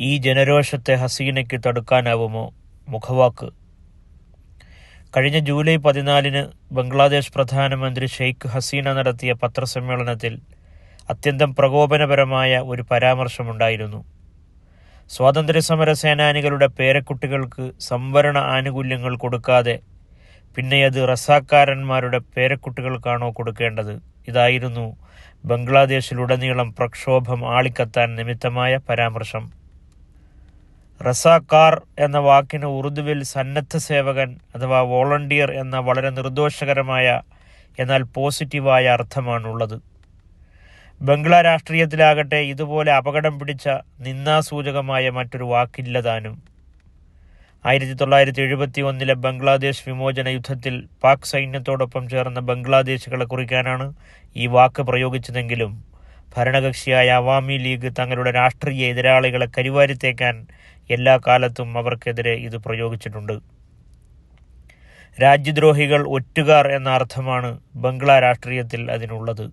ഈ ജനരോഷത്തെ ഹസീനയ്ക്ക് തടുക്കാനാവുമോ? മുഖവാക്ക്. കഴിഞ്ഞ ജൂലൈ പതിനാലിന് ബംഗ്ലാദേശ് പ്രധാനമന്ത്രി ഷെയ്ഖ് ഹസീന നടത്തിയ പത്രസമ്മേളനത്തിൽ അത്യന്തം പ്രകോപനപരമായ ഒരു പരാമർശമുണ്ടായിരുന്നു. സ്വാതന്ത്ര്യസമര സേനാനികളുടെ പേരക്കുട്ടികൾക്ക് സംവരണ ആനുകൂല്യങ്ങൾ കൊടുക്കാതെ പിന്നെ അത് റസാക്കാരന്മാരുടെ പേരക്കുട്ടികൾക്കാണോ കൊടുക്കേണ്ടത്? ഇതായിരുന്നു ബംഗ്ലാദേശിലുടനീളം പ്രക്ഷോഭം ആളിക്കത്താൻ നിമിത്തമായ പരാമർശം. റസാക്കാർ എന്ന വാക്കിന് ഉറുദുവിൽ സന്നദ്ധ സേവകൻ അഥവാ വോളണ്ടിയർ എന്ന വളരെ നിർദോഷകരമായ എന്നാൽ പോസിറ്റീവായ അർത്ഥമാണുള്ളത്. ബംഗ്ലാ രാഷ്ട്രീയത്തിലാകട്ടെ ഇതുപോലെ അപകടം പിടിച്ച നിന്ദാസൂചകമായ മറ്റൊരു വാക്കില്ലതാനും ആയിരത്തി തൊള്ളായിരത്തി എഴുപത്തി ഒന്നിലെ ബംഗ്ലാദേശ് വിമോചന യുദ്ധത്തിൽ പാക് സൈന്യത്തോടൊപ്പം ചേർന്ന ബംഗ്ലാദേശികളെ കുറിക്കാനാണ് ഈ വാക്ക് പ്രയോഗിച്ചതെങ്കിലും ഭരണകക്ഷിയായ അവാമി ലീഗ് തങ്ങളുടെ രാഷ്ട്രീയ എതിരാളികളെ കരിവാരിത്തേക്കാൻ എല്ലാ കാലത്തും അവർക്കെതിരെ ഇത് പ്രയോഗിച്ചിട്ടുണ്ട്. രാജ്യദ്രോഹികൾ ഒറ്റുകാർ എന്ന അർത്ഥമാണ് ബംഗ്ലാ രാഷ്ട്രീയത്തിൽ അതിനുള്ളത്.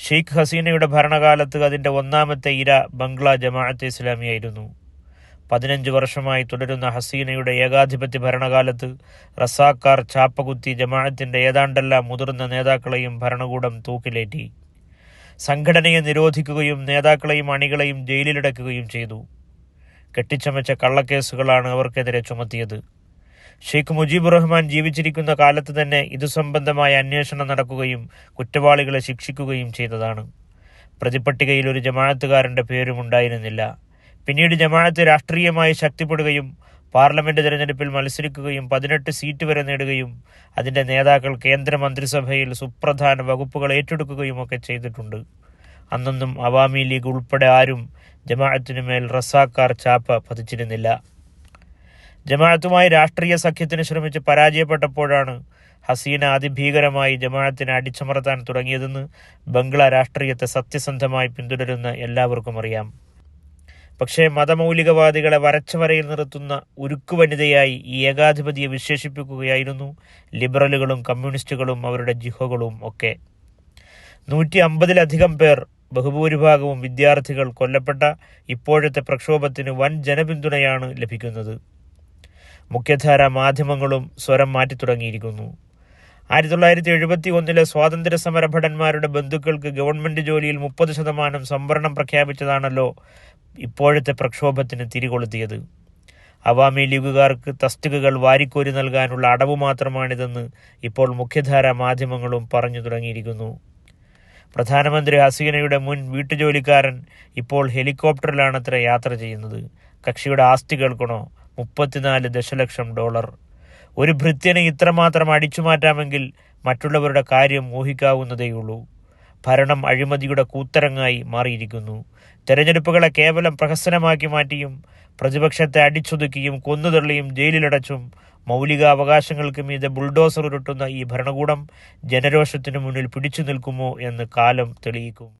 ഷെയ്ഖ് ഹസീനയുടെ ഭരണകാലത്ത് അതിന്റെ ഒന്നാമത്തെ ഇര ബംഗ്ലാ ജമാഅത്തെ ഇസ്ലാമിയായിരുന്നു. പതിനഞ്ച് വർഷമായി തുടരുന്ന ഹസീനയുടെ ഏകാധിപത്യ ഭരണകാലത്ത് റസാക്കാർ ചാപ്പകുത്തി ജമാഅത്തിന്റെ ഏതാണ്ടെല്ലാം മുതിർന്ന നേതാക്കളെയും ഭരണകൂടം തൂക്കിലേറ്റി. സംഘടനയെ നിരോധിക്കുകയും നേതാക്കളെയും അണികളെയും ജയിലിലടക്കുകയും ചെയ്തു. കെട്ടിച്ചമച്ച കള്ളക്കേസുകളാണ് അവർക്കെതിരെ ചുമത്തിയത്. ഷെയ്ഖ് മുജീബ് റഹ്മാൻ ജീവിച്ചിരിക്കുന്ന കാലത്ത് തന്നെ ഇതു സംബന്ധമായ അന്വേഷണം നടക്കുകയും കുറ്റവാളികളെ ശിക്ഷിക്കുകയും ചെയ്തതാണ്. പ്രതിപട്ടികയിൽ ഒരു ജമാഅത്തുകാരന്റെ പേരും ഉണ്ടായിരുന്നില്ല. പിന്നീട് ജമാഅത്ത് രാഷ്ട്രീയമായി ശക്തിപ്പെടുകയും പാർലമെന്റ് തെരഞ്ഞെടുപ്പിൽ മത്സരിക്കുകയും പതിനെട്ട് സീറ്റ് വരെ നേടുകയും അതിന്റെ നേതാക്കൾ കേന്ദ്രമന്ത്രിസഭയിൽ സുപ്രധാന വകുപ്പുകൾ ഏറ്റെടുക്കുകയും ഒക്കെ ചെയ്തിട്ടുണ്ട്. അന്നൊന്നും അവാമി ലീഗ് ഉൾപ്പെടെ ആരും ജമാഅത്തിനു മേൽ റസാക്കാർ ചാപ്പ പതിച്ചിരുന്നില്ല. ജമാഅത്തുമായി രാഷ്ട്രീയ സഖ്യത്തിന് ശ്രമിച്ച് പരാജയപ്പെട്ടപ്പോഴാണ് ഹസീന അതിഭീകരമായി ജമാഅത്തിനെ അടിച്ചമർത്താൻ തുടങ്ങിയതെന്ന് ബംഗ്ലാ രാഷ്ട്രീയത്തെ സത്യസന്ധമായി പിന്തുടരുന്ന എല്ലാവർക്കും അറിയാം. പക്ഷേ മതമൗലികവാദികളെ വരച്ചവരയിൽ നിർത്തുന്ന ഉരുക്കു വനിതയായി ഈ ഏകാധിപതിയെ വിശേഷിപ്പിക്കുകയായിരുന്നു ലിബറലുകളും കമ്മ്യൂണിസ്റ്റുകളും അവരുടെ ജിഹകളും ഒക്കെ. നൂറ്റി അമ്പതിലധികം പേർ ബഹുഭൂരിഭാഗവും വിദ്യാർത്ഥികൾ കൊല്ലപ്പെട്ട ഇപ്പോഴത്തെ പ്രക്ഷോഭത്തിന് വൻ ജനപിന്തുണയാണ് ലഭിക്കുന്നത്. മുഖ്യധാര മാധ്യമങ്ങളും സ്വരം മാറ്റി തുടങ്ങിയിരിക്കുന്നു ആയിരത്തി തൊള്ളായിരത്തി എഴുപത്തി ഒന്നിലെ സ്വാതന്ത്ര്യ സമര ഭടന്മാരുടെ ബന്ധുക്കൾക്ക് ഗവൺമെന്റ് ജോലിയിൽ മുപ്പത് ശതമാനം സംവരണം പ്രഖ്യാപിച്ചതാണല്ലോ ഇപ്പോഴത്തെ പ്രക്ഷോഭത്തിന് തിരികൊളുത്തിയത്. അവാമി ലീഗുകാർക്ക് തസ്തികകൾ വാരിക്കോരി നൽകാനുള്ള അടവ് മാത്രമാണിതെന്ന് ഇപ്പോൾ മുഖ്യധാര മാധ്യമങ്ങളും പറഞ്ഞു തുടങ്ങിയിരിക്കുന്നു. പ്രധാനമന്ത്രി ഹസീനയുടെ മുൻ വീട്ടുജോലിക്കാരൻ ഇപ്പോൾ ഹെലികോപ്റ്ററിലാണത്ര യാത്ര ചെയ്യുന്നത്. കക്ഷിയുടെ ആസ്തി കേൾക്കണോ? മുപ്പത്തിനാല് ദശലക്ഷം ഡോളർ. ഒരു ഭൃത്യനെ ഇത്രമാത്രം അടിച്ചുമാറ്റാമെങ്കിൽ മറ്റുള്ളവരുടെ കാര്യം ഊഹിക്കാവുന്നതേയുള്ളൂ. ഭരണം അഴിമതിയുടെ കൂത്തരങ്ങായി മാറിയിരിക്കുന്നു. തെരഞ്ഞെടുപ്പുകളെ കേവലം പ്രഹസനമാക്കി മാറ്റിയും പ്രതിപക്ഷത്തെ അടിച്ചൊതുക്കിയും കൊന്നുതള്ളിയും ജയിലിലടച്ചും മൗലികാവകാശങ്ങൾക്ക് മീതെ ബുൾഡോസർ ഉരുട്ടുന്ന ഈ ഭരണകൂടം ജനരോഷത്തിനു മുന്നിൽ പിടിച്ചു നിൽക്കുമോ എന്ന് കാലം തെളിയിക്കും.